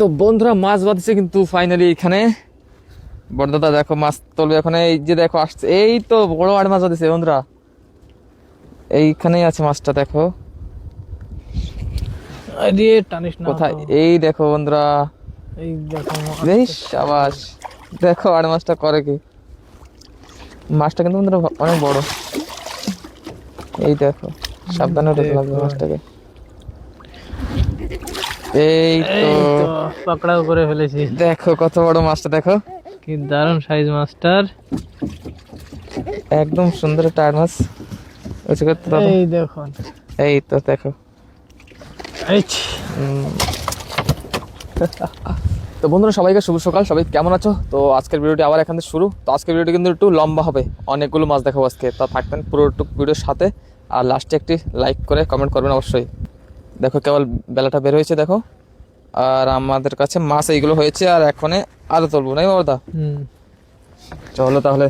তো বন্ধুরা মাছ বাঁধছে কিন্তু ফাইনালি এখানে। বড়দাদা দেখো মাছ তুলবে এখন। এই যে দেখো আসছে। এই তো বড় আড় মাছ বাঁধছে বন্ধুরা। এইখানেই আছে মাছটা দেখো। টানিস না কোথায়? এই দেখো বন্ধুরা। এই দেখো বেশ সাবাস। দেখো আড় মাছটা করে কি। মাছটা কিন্তু বন্ধুরা অনেক বড়। এই দেখো সাবধানে লাগবে মাছটাকে। এই তো। পাকড়াও করে ফেলেছি। দেখো কত বড় মাছটা দেখো। কি দারুণ সাইজ মাছটার। একদম সুন্দর একটা মাছ। ওইটা করতে দাও। এই দেখুন। এই তো দেখো। এই তো বন্ধুরা সবাইকে শুভ সকাল। সবাই কেমন আছো? তো আজকের ভিডিওটি আবার এখান থেকে শুরু। তো আজকের ভিডিওটি কিন্তু একটু লম্বা হবে। অনেকগুলো মাছ দেখাবো আজকে। তা থাকবেন পুরোটুক ভিডিওর সাথে। আর লাস্টে একটি লাইক করে কমেন্ট করবেন অবশ্যই। দেখো কেবল বেলাটা বের হয়েছে দেখো। আর আমাদের কাছে মাছ এইগুলো হয়েছে আর এখনে আরও তুলবো নাই বাবা হুম। চলো তাহলে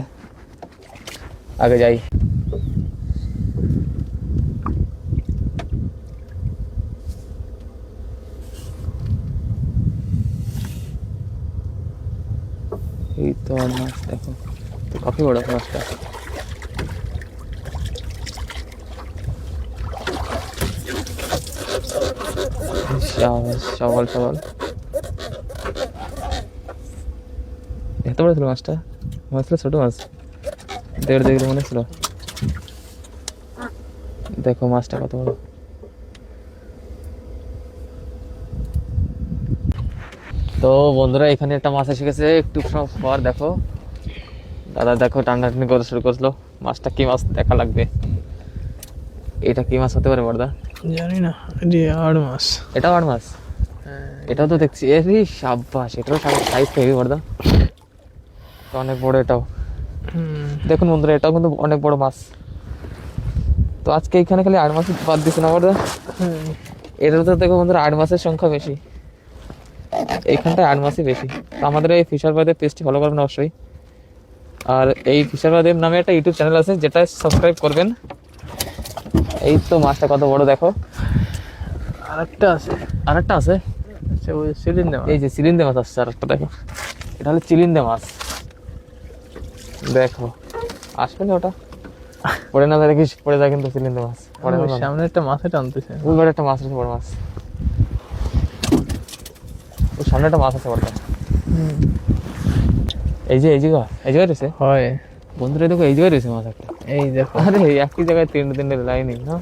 আগে যাই। এই তো আর মাছ দেখো। কাফি বড় মাছটা। সকাল সকাল এত বড় ছিল মাছটা? মাছ ছিল ছোট মাছ। দেড় দেখলে মনে ছিল। দেখো মাছটা কত বড়। তো বন্ধুরা, এখানে একটা মাছ এসে গেছে। একটু পর দেখো। দাদা দেখো টান্ডাটানি করতে শুরু করল। মাছটা কি মাছ দেখা লাগবে? এটা কি মাছ হতে পারে বড়দা? জানি না জি আর মাছ এটাও আর মাছ এটাও তো দেখছি। এরই সাব্বাস এটাও সাইজ হেভি বড়দা। তো অনেক বড় এটাও। দেখুন বন্ধুরা এটাও কিন্তু অনেক বড় মাছ। তো আজকে এখানে খালি আট মাছ বাদ দিচ্ছে না বড়দা? এটা তো দেখো বন্ধুরা আট মাসের সংখ্যা বেশি। এইখানটায় আট মাসই বেশি। তো আমাদের এই ফিশার বাদের পেজটি ফলো করবেন অবশ্যই। আর এই ফিশার বাদের নামে একটা ইউটিউব চ্যানেল আছে যেটা সাবস্ক্রাইব করবেন। এই তো মাছটা কত বড় দেখো। আর একটা আছে। আর একটা আছে? সে ওই সিলিন্ডার এই যে চিলিন্দে মাছ আসছে আর একটা দেখো। এটা হলো চিলিন্দে মাছ। দেখো। আসবে না ওটা? পড়ে না দেখিস পড়ে যায় কিন্তু চিলিন্দে মাছ। পড়ে না সামনে একটা মাছে টানতেছে ওইবার একটা মাছ আছে বড় মাছ। ওই সামনে একটা মাছ আছে বড়। এই যে এই জায়গা এই জায়গায় রয়েছে? হয়। বন্ধুরা দেখো এই জায়গায় রয়েছে মাছ একটা। এই দেখো। আরে একই জায়গায় তিনটে তিনটে লাইনিং না?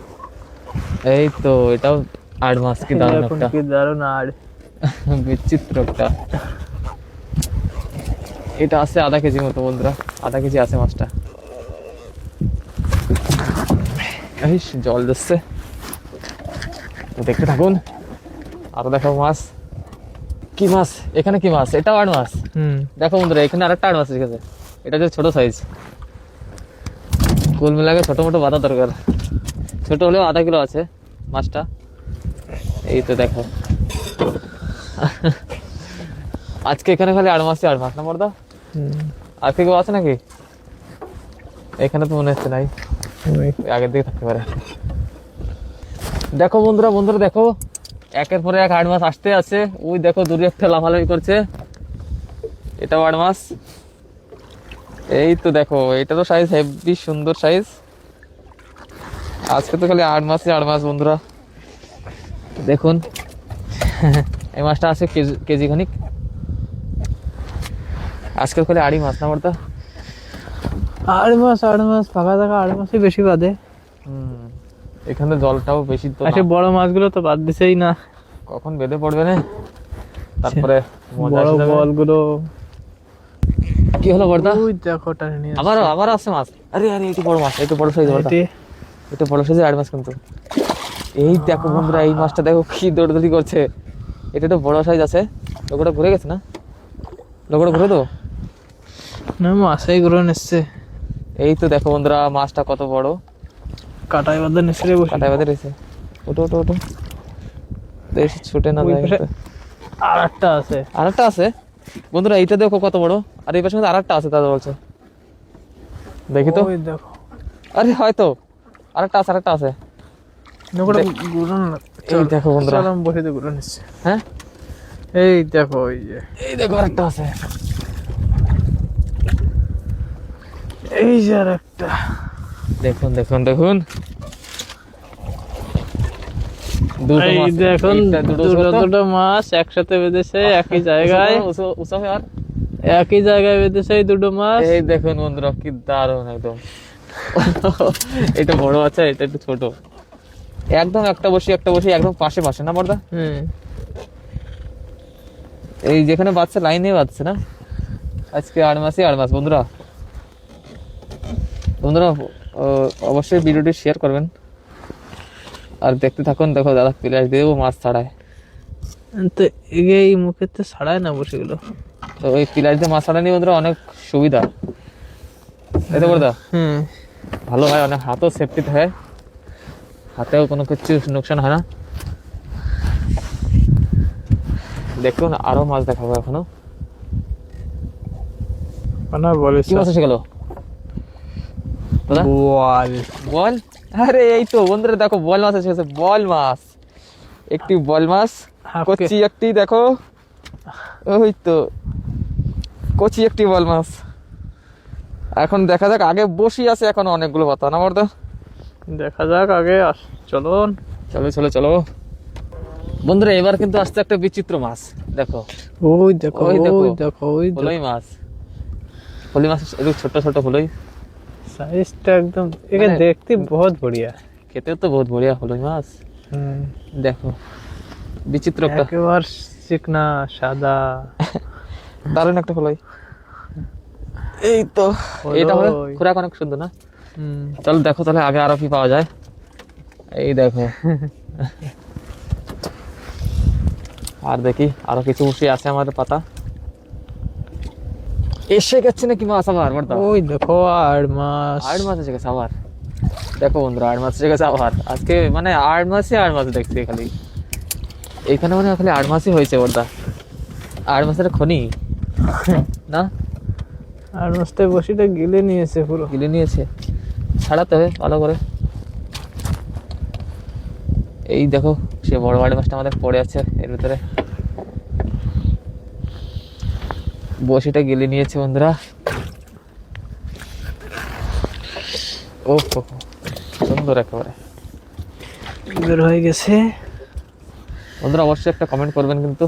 এই তো এটাও আট মাছ কি দারুণ একটা। কি দারুণ আর বিচিত্র একটা। এটা আছে আধা কেজি মতো বন্ধুরা আধা কেজি আছে মাছটা। এই জল দিচ্ছে। দেখতে থাকুন আরও দেখো মাছ। কি মাছ? এখানে কি মাছ? এটাও আট মাছ। হুম। দেখো বন্ধুরা এখানে আরেকটা আট মাছ ঠিক আছে এটা হচ্ছে ছোট সাইজ কুল মিলাকে ছোট মোটো বাঁধা দরকার। ছোট হলেও আধা কিলো আছে মাছটা। এই তো দেখো। আজকে এখানে খালি আট মাসই আট মাস না মর্দা? হুম। আজকে কেউ আছে নাকি? এখানে তো মনে হচ্ছে নাই। আগের দিকে থাকতে পারে। দেখো বন্ধুরা বন্ধুরা দেখো একের পরে এক আট মাস আসতে আছে। ওই দেখো দূরে একটা লাফালাফি করছে। এটাও আট মাস এই তো দেখো এটা তো সাইজ হেভি সুন্দর সাইজ আজকে তো খালি আট মাসে আট মাস বন্ধুরা। দেখুন এই মাছটা আছে কেজি কেজি খানিক। আজকে খালি আড়ি মাছ না বলতা আট মাস আট মাস ফাঁকা থাকা আট মাসই বেশি বাদে। হুম এখানে জলটাও বেশি তো আসে বড় মাছগুলো তো বাদ দিছেই না। কখন বেঁধে পড়বে না? তারপরে বড় বলগুলো কি হলো বর্দা? ওই দেখো টানে নিয়ে আবার আবার আছে মাছ। আরে আরে একটু বড় মাছ একটু বড় সাইজ বর্দা। একটু বড় সাইজের আট মাছ কিন্তু। এই দেখো বন্ধুরা এই মাছটা দেখো কি দৌড়দৌড়ি করছে। এটা তো বড় সাইজ আছে। লোকটা ঘুরে গেছে না? লোকটা ঘুরে তো? না মাছাই গ্রহণ এসছে এই তো দেখো বন্ধুরা মাছটা কত বড়। কাটাই বাদে নেসে বসে। কাটায় বাদে রয়েছে। ওটো ওটো ওটো ছুটে না আর একটা আছে। আর একটা আছে? বন্ধুরা এইটা দেখো কত বড়। আর এই পাশে আর একটা আছে দাদা বলছে। দেখি তো। দেখো। আরে হয়তো। আছে আরেকটা আছে। নৌকাটা এই দেখো বন্ধুরা। বসে তো গুরন এসছে হ্যাঁ? এই দেখো ওই যে। এই দেখো আরেকটা আছে। এই যে আর একটা দেখুন দেখুন দেখুন। এই দেখুন দুটো দুটো ছোট। দুটো মাছ একসাথে বেঁধেছে একই জায়গায়। উঁচু- উঁচু- উঁচু হবে আর? একই জায়গায় বেঁধেছে এই দুটো মাছ। এই দেখুন বন্ধুরা কি দারুণ একদম। এটা বড় আছে এটা একটু ছোট। একদম একটা বসি একটা বসি একদম পাশে পাশে না বর্দা হুম। এই যেখানে বাচ্চা লাইনে বাচ্চা না? আজকে আট মাসে আট মাস বন্ধুরা। বন্ধুরা অবশ্যই ভিডিওটি শেয়ার করবেন। আর দেখতে থাকুন দেখো দাদা প্লেয়ার দিয়ে দেবো মাছ ছাড়ায়। তো এই মুখে তো ছাড়ায় না বসেগুলো? তো ওই পিলার দিয়ে মাছ ছাড়া নিয়ে বন্ধুরা অনেক সুবিধা। তাই তো বর্দা হুম। ভালো হয় অনেক হাতও সেফটি থাকে। হাতেও কোনো কিছু নোকসান হয় না। দেখুন আরও মাছ দেখাবো এখনও। মানে বলিস কি মাছ এসে গেল? বল। বল? আরে এই তো বন্ধুরা দেখো বল মাছ এসে বল মাছ। একটি বল মাছ কচি একটি দেখো। ওই তো কচি একটি বল মাছ। এখন দেখা যাক আগে বসি আছে এখন অনেকগুলো পাতা না বর্দা দেখা যাক আগে চলুন। চলো চলো চলো। বন্ধুরা এবার কিন্তু আসছে একটা বিচিত্র মাছ দেখো। ওই দেখো ওই দেখো। ওই দেখো ওই মাছ। ফলি মাছ একটু ছোট ছোট ফলই সাইজটা একদম একে মানে- দেখতে বহুত বড়িয়া। খেতেও তো বহুত বড়িয়া ফলই মাছ। দেখো বিচিত্র একটা। একেবার চিকনা সাদা। দারুণ একটা ফলই এই তো এটা হলো। খোরাক অনেক সুন্দর না? হুম। চল দেখো তাহলে আগে আরও কি পাওয়া যায়। এই দেখো। আর দেখি আরও কিছু উঠে আছে আমাদের পাতা। এসে গেছে নাকি মাছ আবার? বর্দা ওই দেখো আর মাছ আট মাস এসে গেছে আবার। দেখো বন্ধুরা আট মাস এসে গেছে আবার। আজকে মানে আট মাসে আট মাস দেখছি খালি। এখানে মানে খালি আট মাসই হয়েছে বর্দা। আট মাসের খনি। না? আর মাছটা বসিটা গিলে নিয়েছে পুরো। গিলে নিয়েছে। ছাড়াতে হবে ভালো করে। এই দেখো সে বড় বাড়ি মাছটা আমাদের পড়ে আছে এর ভিতরে। বসিটা গেলে নিয়েছে বন্ধুরা। ও সুন্দর একেবারে। বের হয়ে গেছে। বন্ধুরা অবশ্যই একটা কমেন্ট করবেন কিন্তু।